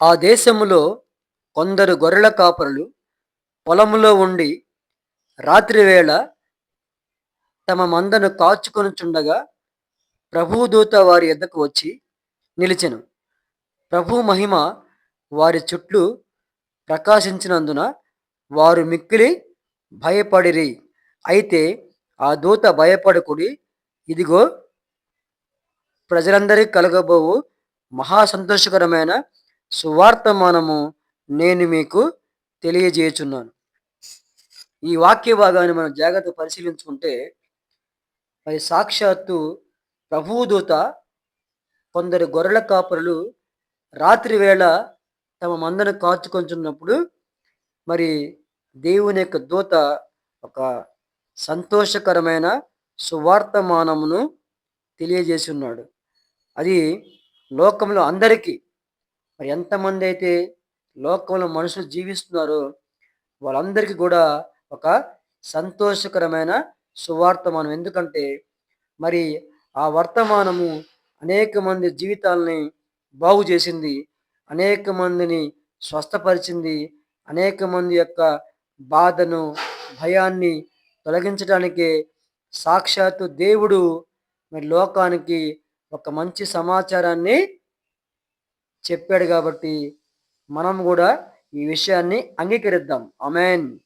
ఆ దేశములో కొందరు గొర్రెల కాపరులు పొలములో ఉండి రాత్రివేళ తమ మందను కాచుకొనుచుండగా ప్రభుదూత వారి ఎద్దకు వచ్చి నిలిచెను. ప్రభు మహిమ వారి చుట్టూ ప్రకాశించినందున వారు మిక్కిలి భయపడిరి. అయితే ఆ దూత భయపడకుడి ఇదిగో ప్రజలందరికీ కలగబోవు మహా సంతోషకరమైన సువార్తమానము నేను మీకు తెలియజేయుచున్నాను. ఈ వాక్య భాగాన్ని మనం జాగ్రత్త పరిశీలించుకుంటే అది సాక్షాత్తు ప్రభుదూత కొందరు గొర్రెల కాపరులు రాత్రి వేళ తమ మందను కాచుకొంచున్నప్పుడు మరి దేవుని యొక్క దూత ఒక సంతోషకరమైన సువార్తమానమును తెలియజేసి ఉన్నాడు. అది లోకంలో అందరికీ మరి ఎంతమంది అయితే లోకంలో మనుషులు జీవిస్తున్నారో వాళ్ళందరికీ కూడా ఒక సంతోషకరమైన సువార్తమానం ఎందుకంటే మరి ఆ వర్తమానము అనేక మంది జీవితాలని బాగు చేసింది అనేక మందిని స్వస్థపరిచింది అనేక మంది యొక్క బాధను భయాన్ని తొలగించడానికే సాక్షాత్తు దేవుడు మరి లోకానికి ఒక మంచి సమాచారాన్ని చెప్పాడు కాబట్టి మనం కూడా ఈ విషయాన్ని అంగీకరిద్దాం. అమెన్